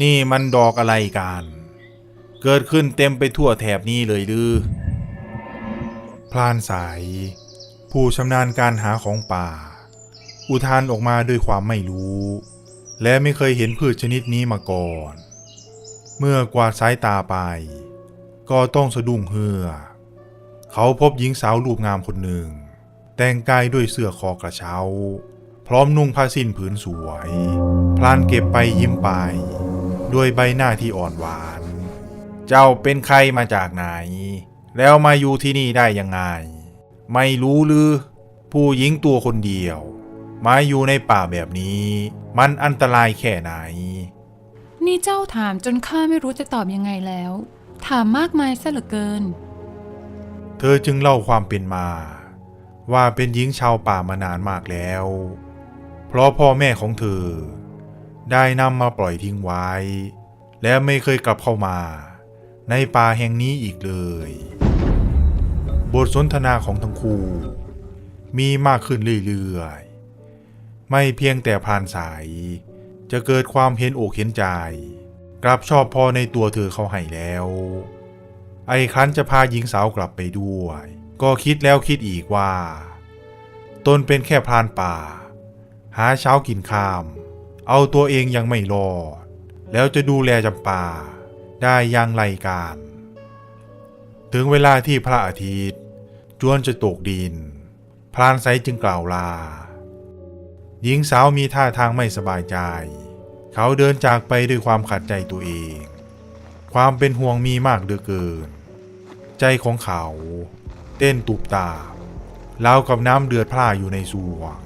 นี่มันดอกอะไรกัน เกิดขึ้นเต็มไปทั่วแถบนี้เลยดือพลานสาย ผู้ชำนาญการหาของป่า อุทานออกมาด้วยความไม่รู้ และไม่เคยเห็นพืชชนิดนี้มาก่อน เมื่อกวาดสายตาไป ก็ต้องสะดุ้งเฮือ เขาพบหญิงสาวรูปงามคนหนึ่ง แต่งกายด้วยเสื้อคอกระเช้า พร้อมนุ่งผ้าสิ้นผืนสวย พลานเก็บไปยิ้มไป ด้วยใบหน้าที่อ่อนหวาน เจ้าเป็นใครมาจากไหน แล้วมาอยู่ที่นี่ได้ยังไง ไม่รู้หรือ ผู้หญิงตัวคนเดียว มาอยู่ในป่าแบบนี้ มันอันตรายแค่ไหน นี่เจ้าถามจนข้าไม่รู้จะตอบยังไงแล้ว ถามมากมายซะเหลือเกิน เธอจึงเล่าความเป็นมา ว่าเป็นหญิงชาวป่ามานานมากแล้ว เพราะพ่อแม่ของเธอ ได้นำมาปล่อยทิ้งไว้ และไม่เคยกลับเข้ามา ในป่าแห่งนี้อีกเลย บทสนทนาของทั้งคู่มีมากขึ้นเรื่อยๆ ไม่เพียงแต่พรานสาย จะเกิดความเห็นอกเห็นใจ กลับชอบพอในตัวเธอเขาให้แล้ว ไอ้ครั้นจะพาหญิงสาวกลับไปด้วย ก็คิดแล้วคิดอีกว่า ตนเป็นแค่พรานป่า หาเช้ากินข้าม เอาตัวเองยังไม่รอด แล้วจะดูแลจำปา ได้อย่างไรกันถึงเวลาที่พระอาทิตย์จวนจะตกดิน พรานไซจึงกล่าวลา หญิงสาวมีท่าทางไม่สบายใจ เขาเดินจากไปด้วยความขัดใจตัวเอง ความเป็นห่วงมีมากเหลือเกิน ใจของเขาเต้นตุบตาบราวกับน้ำเดือดพร่าอยู่ในสวง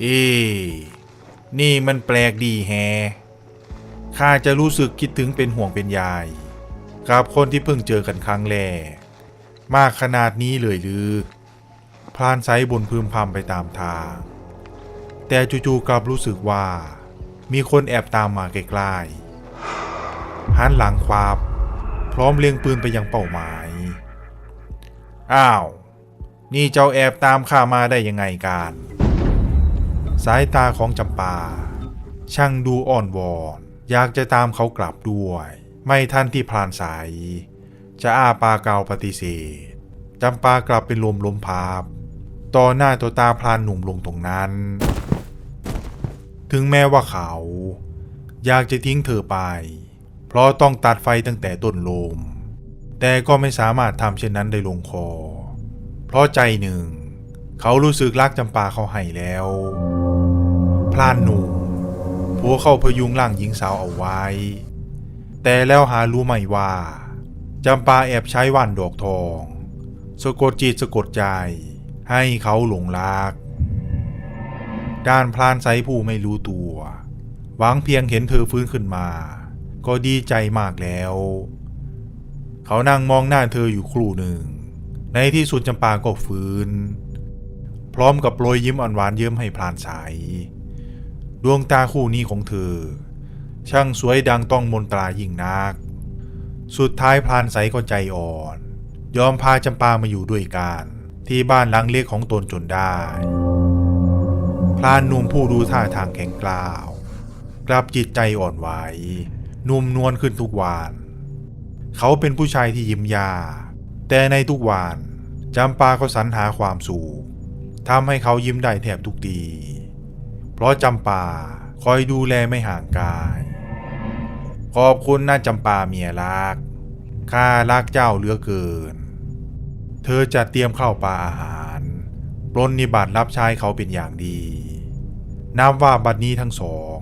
เอ นี่มันแปลกดีแฮข้าจะรู้สึกคิดถึงเป็นห่วงเป็นใยกับคนที่เพิ่งเจอกันครั้งแรกมากขนาดนี้เลยหรือพลานไซบนพึมพำไปตามทาง แต่จู่ๆกลับรู้สึกว่า มีคนแอบตามมาใกล้ๆหันหลังควับพร้อมเล็งปืนไปยังเป้าหมาย อ้าว นี่เจ้าแอบตามข้ามาได้ยังไงกัน สายตาของจำปา ช่างดูอ่อนวอน อยากจะตามเขากลับด้วย ไม่ทันที่พรานสาย จะอาปากเกาปฏิเสธจำปากลับเป็นลมล้มพับต่อหน้าตัวตาพรานหนุ่มลงตรงนั้น ถึงแม้ว่าเขา อยากจะทิ้งเธอไป เพราะต้องตัดไฟตั้งแต่ต้นลม แต่ก็ไม่สามารถทำเช่นนั้นได้ลงคอ เพราะใจหนึ่ง เขารู้สึกรักจำปาเขาให้แล้ว พลานหนุ่มผัวเข้าพยุงร่างหญิงสาวเอาไว้ แต่แล้วหารู้ไหมว่าจำปาแอบใช้ว่านดอกทอง สะกดจิตสะกดใจ ให้เขาหลงรัก ด้านพลานไซผู้ไม่รู้ตัว หวังเพียงเห็นเธอฟื้นขึ้นมา ก็ดีใจมากแล้ว เขานั่งมองหน้าเธออยู่ครู่หนึ่ง ในที่สุดจำปาก็ฟื้น พร้อมกับโปรยยิ้มอ่อนหวานเยิ้มให้พลานสาย ดวงตาคู่นี้ของเธอ ช่างสวยดังต้องมนตรายิ่งนัก สุดท้ายพลานใสก็ใจอ่อน ยอมพาจำปามาอยู่ด้วยกันที่บ้านหลังเล็กของตนจนได้ พลานนุ่มผู้ดูท่าทางแข็งกล้าว กลับจิตใจอ่อนไหว นุ่มนวลขึ้นทุกวัน เขาเป็นผู้ชายที่ยิ้มยา แต่ในทุกวันจำปาก็สรรหาความสุขทำให้เขายิ้มได้แทบทุกที ราะจำปาคอยดูแลไม่ห่างกาย ขอบคุณนะจำปาเมียรัก ข้ารักเจ้าเหลือเกิน เธอจะเตรียมข้าวปลาอาหารปรนนิบัติรับใช้เขาเป็นอย่างดี นับว่าบัดนี้ทั้งสอง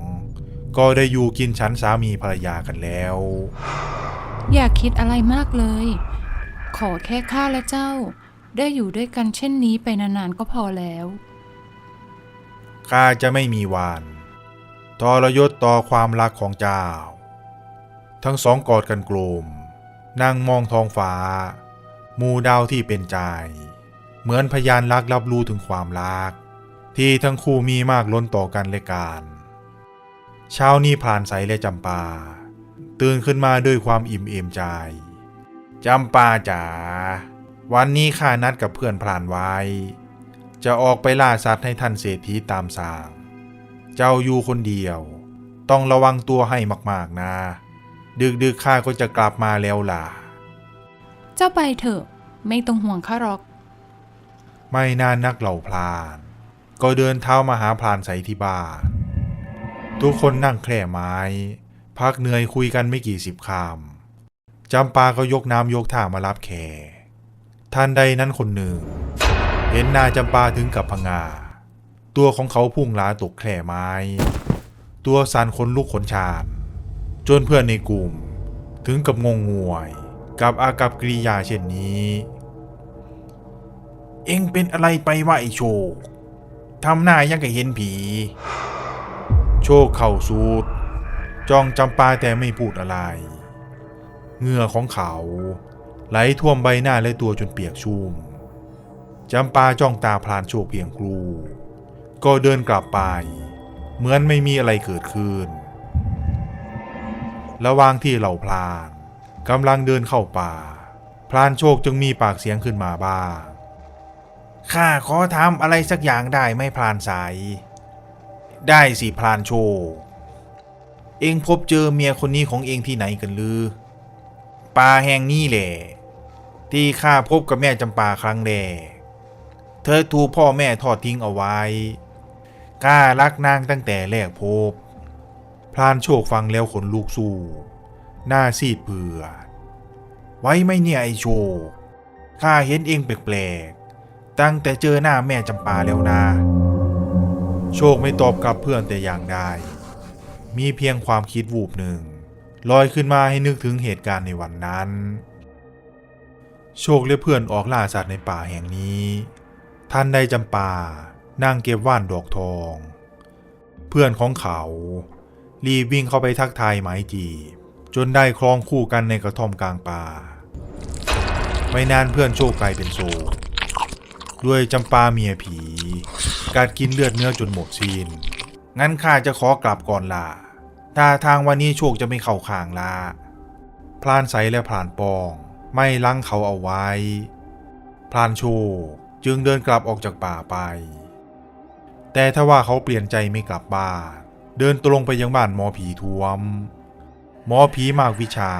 ก็ได้อยู่กินฉันสามีภรรยากันแล้ว อย่าคิดอะไรมากเลย ขอแค่ข้าและเจ้า ได้อยู่ด้วยกันเช่นนี้ไปนานๆก็พอแล้ว ข้าจะไม่มีวันทรยศต่อความรักของเจ้า ทั้งสองกอดกันกลมนั่งมองท้องฟ้าหมู่ดาวที่เป็นใจ เหมือนพยานรักรับรู้ถึงความรัก ที่ทั้งคู่มีมากล้นต่อกันและกันเช้านี้ผ่านใสและจำปา ตื่นขึ้นมาด้วยความอิ่มเอมใจจำปาจ๋าวันนี้ข้านัดกับเพื่อนพรานไว้ จะออกไปล่าสัตว์ให้ท่านเศรษฐีตามสั่งเจ้าอยู่คนเดียว ต้องระวังตัวให้มากๆนะ ดึกๆข้าก็จะกลับมาแล้วล่ะ เจ้าไปเถอะ ไม่ต้องห่วงข้าหรอก ไม่นานนักเหล่าพลาน ก็เดินเท้ามาหาพลานใสที่บ้าน ทุกคนนั่งแคร่ไม้ พักเหนื่อยคุยกันไม่กี่สิบคำจำปาก็ยกน้ำยกท่ามารับแขกท่านใดนั้นคนหนึ่ง เห็นน้าจำปาถึงกับพงา ตัวของเขาพุ่งหลาตกแคร่ไม้ ตัวสันขนลุกขนชานจนเพื่อนในกลุ่ม ถึงกับงงงวย กับอากับกริยาเช่นนี้ เอ็งเป็นอะไรไปวะไอโชคทำหน้ายังกับเห็นผี โชคเข่าสูดจ้องจำปาแต่ไม่พูดอะไรเหงื่อของเขา ไหลท่วมใบหน้าและตัวจนเปียกชุ่ม จำปาจ้องตาพลานโชคเพียงครู ก็เดินกลับไป เหมือนไม่มีอะไรเกิดขึ้น ระหว่างที่เหล่าพลานกำลังเดินเข้าป่า พลานโชคจึงมีปากเสียงขึ้นมาบ้าง ข้าขอทำอะไรสักอย่างได้ไหมพลานสาย ได้สิพลานโชค เองพบเจอเมียคนนี้ของเองที่ไหนกันลือป่าแห่งนี้แหละที่ข้าพบกับแม่จำปาครั้งแรก เธอถูกพ่อแม่ทอดทิ้งเอาไว้ กล้ารักนางตั้งแต่แรกพบ พลานโชคฟังแล้วขนลุกสู้ หน้าซีดเผือดไว้ไม่เนี่ยไอโชคข้าเห็นเองแปลกๆ ตั้งแต่เจอหน้าแม่จำปาแล้วนะ โชคไม่ตอบกลับเพื่อนแต่อย่างใด มีเพียงความคิดวูบหนึ่งลอยขึ้นมาให้นึกถึงเหตุการณ์ในวันนั้น โชคและเพื่อนออกล่าสัตว์ในป่าแห่งนี้ ท่านได้จำปานั่งเก็บว่านดอกทอง เพื่อนของเขา รีบวิ่งเข้าไปทักทายหมายจีบจนได้ครองคู่กันในกระท่อมกลางป่า ไม่นานเพื่อนโชคกลายเป็นโศกด้วยจำปาเมียผีกัดกินเลือดเนื้อจนหมดสิ้นงั้นข้าจะขอกลับก่อนล่ะถ้าทางวันนี้โชคจะไม่เข้าข้างละพลานใสและพลานปอง ไม่ลังเขาเอาไว้ พลานโชค จึงเดินกลับออกจากป่าไป แต่ถ้าว่าเขาเปลี่ยนใจไม่กลับบ้าน เดินตรงไปยังบ้านหมอผีทวม หมอผีมากวิชา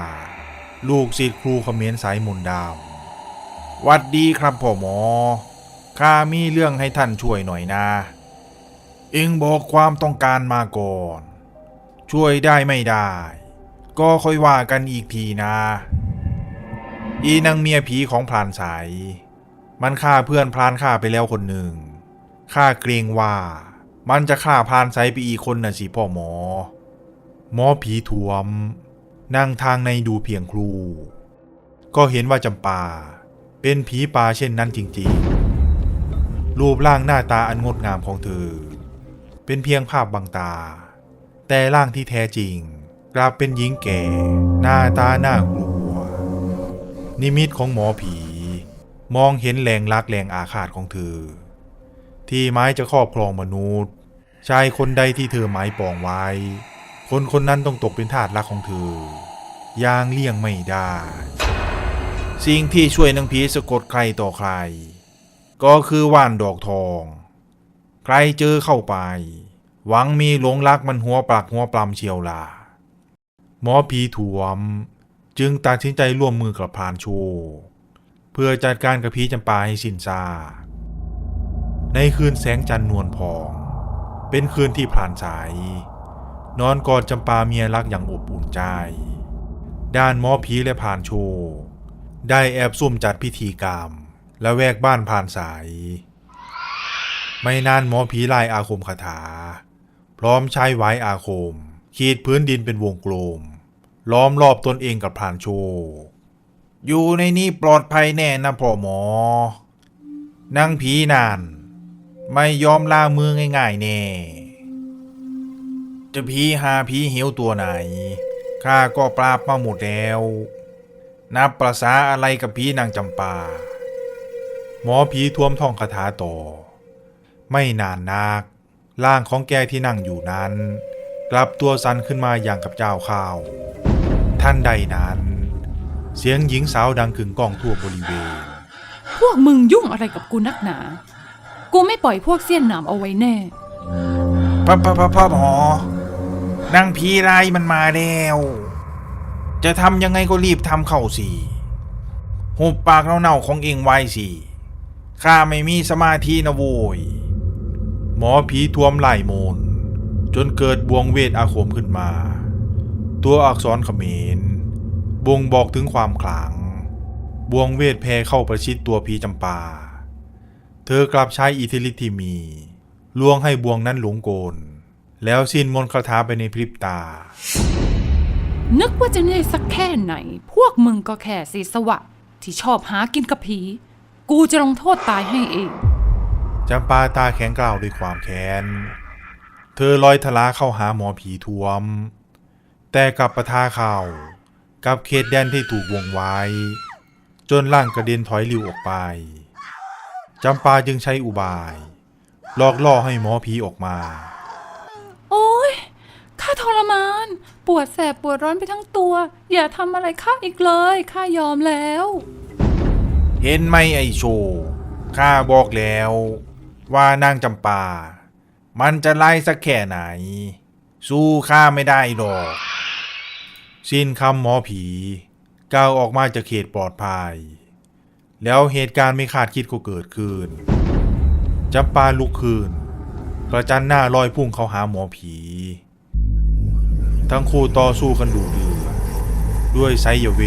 ลูกศิษย์ครูเขมรสายมนดำหวัดดีครับพ่อหมอ ข้ามีเรื่องให้ท่านช่วยหน่อยนะ เอ็งบอกความต้องการมาก่อน ช่วยได้ไม่ได้ ก็ค่อยว่ากันอีกทีนะ อีนางเมียผีของพรานสาย มันฆ่าเพื่อนพรานฆ่าไปแล้วคนหนึ่งข้าเกรงว่า มันจะฆ่าพรานไซไปอีกคนน่ะสิพ่อหมอ หมอผีถวม นั่งทางในดูเพียงครู ก็เห็นว่าจำปา เป็นผีป่าเช่นนั้นจริงๆ รูปร่างหน้าตาอันงดงามของเธอ เป็นเพียงภาพบังตา แต่ร่างที่แท้จริง กลับเป็นหญิงแก่ หน้าตาน่ากลัว นิมิตของหมอผี มองเห็นแรงรักแรงอาฆาตของเธอ ที่ไม้จะครอบครองมนุษย์ ชายคนใดที่เธอหมายปองไว้ คนคนนั้นต้องตกเป็นทาสรักของเธอ อย่างเลี่ยงไม่ได้ สิ่งที่ช่วยนางผีสะกดใครต่อใคร ก็คือว่านดอกทอง ใครเจอเข้าไป หวังมีหลงรักมันหัวปลักหัวปลำเชียวล่ะหมอผีถวม จึงตัดสินใจร่วมมือกับพรานโชค พื่อจัดการกับผีจำปาให้สิ้นซากในคืนแสงจันทร์นวลพอง เป็นคืนที่พรานสาย นอนกอดจำปาเมียรักอย่างอบอุ่นใจ ด้านหมอผีและพรานโชคได้แอบซุ่มจัดพิธีกรรม และแวกบ้านพรานสาย ไม่นานหมอผีลายอาคมคาถา พร้อมใช้ไว้อาคม ขีดพื้นดินเป็นวงกลม ล้อมรอบตนเองกับพรานโชค อยู่ในนี้ปลอดภัยแน่นะพ่อหมอนางผีนาน ไม่ยอมล่ามือง่ายๆแน่จะผีหาผีหิวตัวไหนข้าก็ปราบมาหมดแล้ว นับประษาอะไรกับผีนางจำปา หมอผีท่วมท่องคาถาต่อ ไม่นานนักร่างของแกที่นั่งอยู่นั้น กลับตัวสั่นขึ้นมาอย่างกับเจ้าข้าว ท่านใดนั้น เสียงหญิงสาวดังกึงก้องทั่วบริเวณ พวกมึงยุ่งอะไรกับกูนักหนา กูไม่ปล่อยพวกเสี้ยนหนามเอาไว้แน่พระพระพระพระหมอนางผีร้ายมันมาแล้ว จะทำยังไงก็รีบทำเข้าสิหุบปากเน่าๆของเองไว้สิข้าไม่มีสมาธินะโวยหมอผีทวมไหล่โมน จนเกิดบวงเวทอาคมขึ้นมา ตัวอักษรเขมร บ่งบอกถึงความขลังบวงเวทแพ้เข้าประชิดตัวผีจำปา เธอกลับใช้อิทธิฤทธิ์ที่มีลวงให้บวงนั้นหลงโกล แล้วสิ้นมนต์คาถาไปในพริบตา นึกว่าจะได้สักแค่ไหน พวกมึงก็แค่สีสวะ ที่ชอบหากินกับผี กูจะลงโทษตายให้เอง จำปาตาแข็งกล่าวด้วยความแค้น เธอลอยทะลาเข้าหาหมอผีทวม แต่กลับประทาเข่า กับเขตแดนที่ถูกวงไว้ จนร่างกระเด็นถอยหลิวออกไปจำปาจึงใช้อุบายหลอกล่อให้หมอผีออกมา โอ้ยข้าทรมาน ปวดแสบปวดร้อนไปทั้งตัว อย่าทำอะไรข้าอีกเลยข้ายอมแล้ว เห็นไหมไอโชว์ข้าบอกแล้ว ว่านางจำปา มันจะไล่สักแค่ไหน สู้ข้าไม่ได้หรอก สิ้นคำหมอผีก้าวออกมาจากเขตปลอดภัย แล้วเหตุการณ์ไม่คาดคิดก็เกิดขึ้นจำปาลุกขึ้นประจันหน้าลอยพุ่งเข้าหาหมอผี ทั้งคู่ต่อสู้กันดูเดือดด้วยไซยเว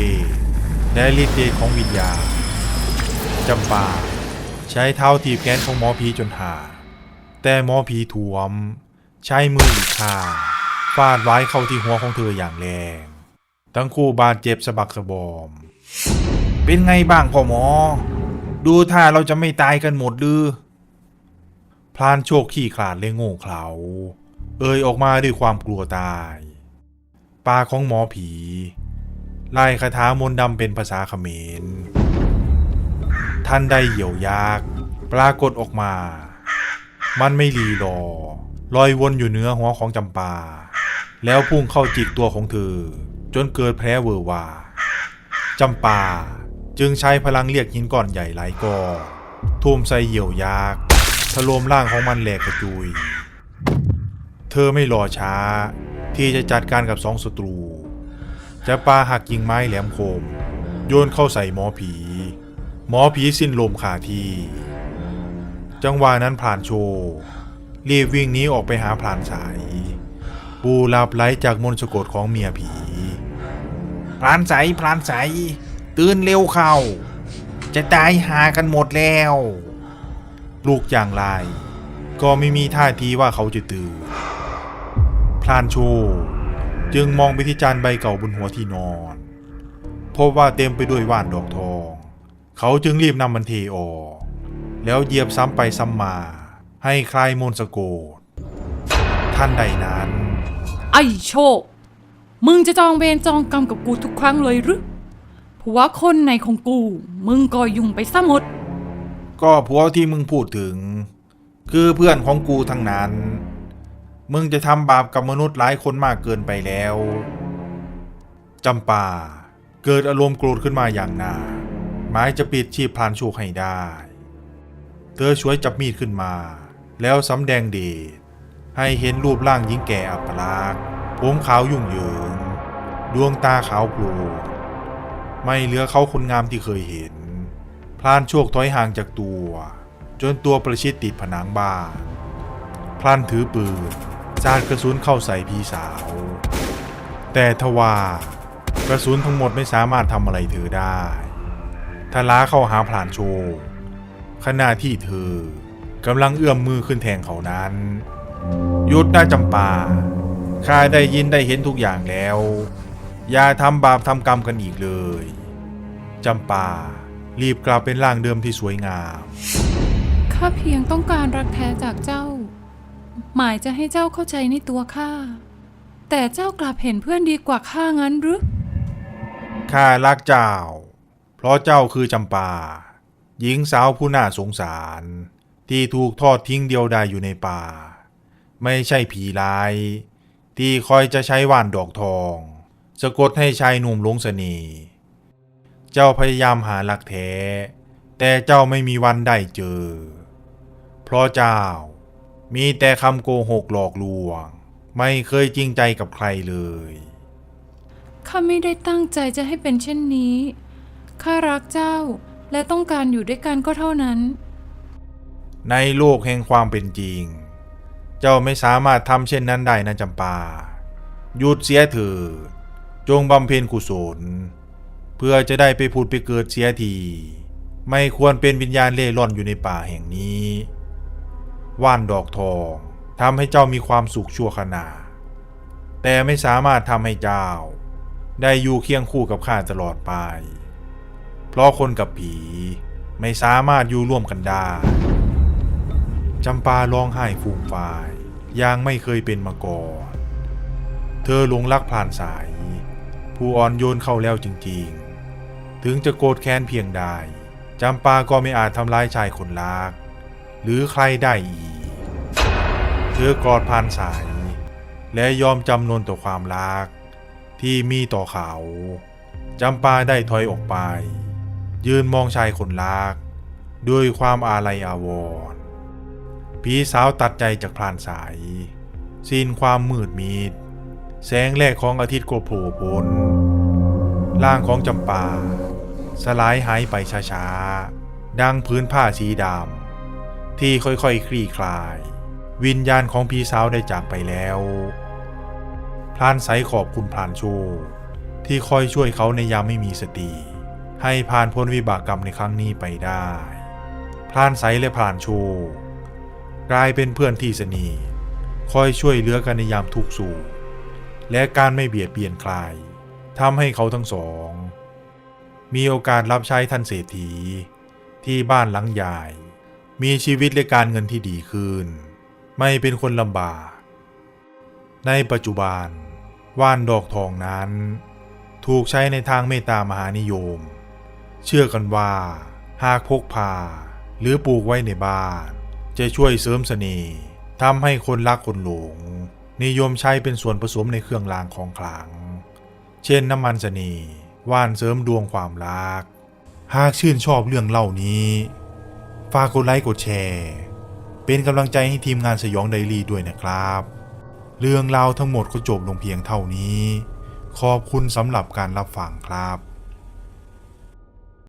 และฤทธิ์เดชของวิญญาจำปา ใช้เท้าถีบแขนของหมอผีจนหา แต่หมอผีถวม ใช้มืออีกข้างฟาดไว้เข้าที่หัวของเธออย่างแรง ทั้งคู่บาดเจ็บสะบักสะบอม เป็นไงบ้างพ่อหมอ ดูท่าเราจะไม่ตายกันหมดหรือ พลานโชคขี้ขลาดเลยโง่เขลา เอ่ยออกมาด้วยความกลัวตาย ปาของหมอผี ไล่คาถามนต์ดำเป็นภาษาเขมร ท่านได้เหี่ยวยักษ์ปรากฏออกมา มันไม่รีรอ ลอยวนอยู่เหนือหัวของจำปา แล้วพุ่งเข้าจิกตัวของเธอ จนเกิดแผลเวอร์วาจำปาจึงใช้พลังเรียกหินก้อนใหญ่หลายก้อนทุ่มใส่เหี่ยวยักษ์ถล่มร่างของมันแหลกกระจุย เธอไม่รอช้า ที่จะจัดการกับสองศัตรู จะปาหักกิ่งไม้แหลมคม โยนเข้าใส่หมอผี หมอผีสิ้นลมขาที่จังหวะนั้นผ่านโชว์รีบวิ่งหนี้ออกไปหาพลานสาย ปูหลับไหลจากมนต์สะกดของเมียผี พลานใสพลานใส ตื่นเร็วเข้า จะตายหากันหมดแล้ว ลูกอย่างไรก็ไม่มีท่าทีว่าเขาจะตื่นพลานโชจึงมองไปที่จานใบเก่าบนหัวที่นอน พบว่าเต็มไปด้วยว่านดอกทอง เขาจึงรีบนำมันเทออก แล้วเหยียบซ้ำไปซ้ำมา ให้คลายมนสะโกดท่านใดนั้น ไอ้โชค มึงจะจองเวรจองกรรมกับกูทุกครั้งเลยหรือผัวคนในของกู มึงก็ยุ่งไปซะหมด ก็ผัวที่มึงพูดถึง คือเพื่อนของกูทั้งนั้น มึงจะทำบาปกับมนุษย์หลายคนมากเกินไปแล้วจำปาเกิดอารมณ์โกรธขึ้นมาอย่างหนาหมายจะปิดชีพพลานโชคให้ได้ เธอช่วยจับมีดขึ้นมา แล้วสำแดงเดชให้เห็นรูปร่างหญิงแก่อัปลักษณ์ผมขาวยุ่งเหยิง ดวงตาขาวโปร่งไม่เหลือเขาคนงามที่เคยเห็น พลานโชคถอยห่างจากตัว จนตัวประชิดติดผนังบ้าน พลานถือปืนสาดกระสุนเข้าใส่พี่สาว แต่ทว่ากระสุนทั้งหมดไม่สามารถทำอะไรเธอได้ทลาเข้าหาพลานโชคขณะที่เธอกำลังเอื้อมมือขึ้นแทงเขานั้นหยุดนะจำปาข้าได้ยินได้เห็นทุกอย่างแล้ว อย่าทำบาปทำกรรมกันอีกเลยจำปา รีบกลับเป็นร่างเดิมที่สวยงาม ข้าเพียงต้องการรักแท้จากเจ้า หมายจะให้เจ้าเข้าใจในตัวข้า แต่เจ้ากลับเห็นเพื่อนดีกว่าข้างั้นหรือ ข้ารักเจ้า เพราะเจ้าคือจำปา หญิงสาวผู้น่าสงสาร ที่ถูกทอดทิ้งเดียวดายอยู่ในป่า ไม่ใช่ผีร้าย ที่คอยจะใช้ว่านดอกทอง สะกดให้ชายหนุ่มหลงเสน่ห์เจ้าพยายามหาหลักแท้ แต่เจ้าไม่มีวันได้เจอ เพราะเจ้ามีแต่คำโกหกหลอกลวง ไม่เคยจริงใจกับใครเลยข้าไม่ได้ตั้งใจจะให้เป็นเช่นนี้ข้ารักเจ้าและต้องการอยู่ด้วยกันก็เท่านั้น ในโลกแห่งความเป็นจริง เจ้าไม่สามารถทำเช่นนั้นได้นะจำปา หยุดเสียเถิด จงบำเพ็ญกุศล เพื่อจะได้ไปพูดไปเกิดเสียที ไม่ควรเป็นวิญญาณเล่ร่อนอยู่ในป่าแห่งนี้ ว่านดอกทองทำให้เจ้ามีความสุขชั่วขณะแต่ไม่สามารถทำให้เจ้า ได้อยู่เคียงคู่กับข้าตลอดไป เพราะคนกับผีไม่สามารถอยู่ร่วมกันได้จำปาร้องไห้ฟูมฟายอย่างไม่เคยเป็นมาก่อน เธอหลงรักพลานสาย ผู้อ่อนโยนเข้าแล้วจริงๆ ถึงจะโกรธแค้นเพียงใดจำปาก็ไม่อาจทำร้ายชายคนรัก หรือใครได้อีก เธอกอดพานสาย และยอมจำนนต่อความรัก ที่มีต่อเขาจำปาได้ถอยออกไป ยืนมองชายคนรัก ด้วยความอาลัยอาวรณ์พี่สาวตัดใจจากพรานสายสิ้นความมืดมิด แสงแรกของอาทิตย์ก็โผล่พ้นร่างของจำปา สลายหายไปช้าๆ ดังพื้นผ้าสีดำที่ค่อยๆคลี่คลาย วิญญาณของพี่สาวได้จากไปแล้วพรานใสขอบคุณพรานโชที่คอยช่วยเขาในยามไม่มีสติ ให้ผ่านพ้นวิบากกรรมในครั้งนี้ไปได้พรานใสและพรานโชกลายเป็นเพื่อนที่สนิทคอยช่วยเหลือกันในยามทุกข์สุข และการไม่เบียดเบียนใครทำให้เขาทั้งสอง มีโอกาสรับใช้ท่านเศรษฐีที่บ้านหลังใหญ่ มีชีวิตและการเงินที่ดีขึ้น ไม่เป็นคนลำบาก ในปัจจุบัน ว่านดอกทองนั้น ถูกใช้ในทางเมตตามหานิยม เชื่อกันว่า หากพกพาหรือปลูกไว้ในบ้าน จะช่วยเสริมเสน่ห์ทำให้คนรักคนหลง นิยมใช้เป็นส่วนผสมในเครื่องรางของขลัง เช่นน้ำมันเสน่ห์ว่านเสริมดวงความรัก หากชื่นชอบเรื่องเล่านี้ ฝากกดไลค์กดแชร์ เป็นกำลังใจให้ทีมงานสยองไดรี่ด้วยนะครับ เรื่องราวทั้งหมดก็จบลงเพียงเท่านี้ ขอบคุณสำหรับการรับฟังครับ